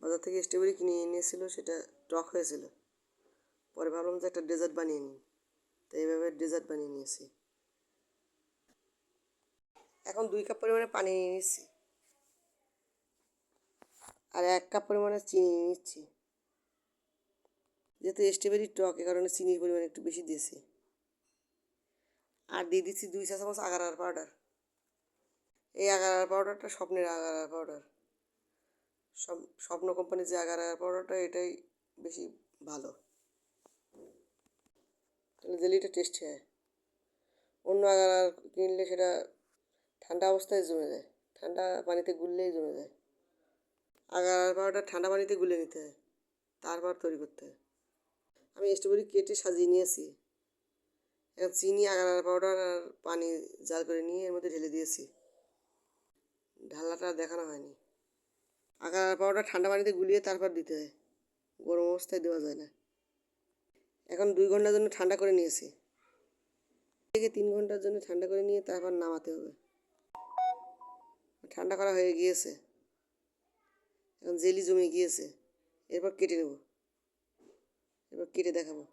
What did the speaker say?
বাজার থেকে স্ট্রবেরি কিনে এনেছিল, সেটা টক হয়েছিল। পরে ভাবলাম যে একটা ডেজার্ট বানিয়ে নিই। তো এইভাবে ডেজার্ট বানিয়ে নিয়েছি। এখন দুই কাপ পরিমাণে পানি নিয়ে নিচ্ছি। আর এক কাপ পরিমাণে চিনি নিচ্ছি। যেহেতু স্ট্রবেরি টক, এ কারণে চিনির পরিমাণ একটু বেশি দিয়েছি। আর দিয়ে দিচ্ছি দুই চা চামচ আগারার পাউডার এই আগারার পাউডারটা স্বপ্নের আগারার পাউডার সব, স্বপ্ন কোম্পানির যে আগারার পাউডারটা এটাই বেশি ভালো। তাহলে জেলিটা টেস্টি হয় অন্য আগার কিনলে সেটা ঠান্ডা অবস্থায় জমে যায়। ঠান্ডা পানিতে গুললেই জমে যায়। আগার পাউডার ঠান্ডা পানিতে গুলে নিতে হয়। তারপর তৈরি করতে হয়। আমি স্ট্রবেরি কেটে সাজিয়ে নিয়েছি এখন চিনি, আগার পাউডার আর পানি জাল করে নিয়ে এর মধ্যে ঢেলে দিয়েছি। ঢালাটা দেখানো হয়নি। আগার পাউডার ঠান্ডা পানিতে গুলিয়ে তারপর দিতে হয়। গরম অবস্থায় দেওয়া যায় না। এখন দুই ঘণ্টার জন্য ঠান্ডা করে নিয়েছি। থেকে তিন ঘণ্টার জন্য ঠান্ডা করে নিয়ে তারপর নামাতে হবে। ঠান্ডা করা হয়ে গিয়েছে। এখন জেলি জমে গিয়েছে। এরপর কেটে নেব। এরপর কেটে দেখাবো।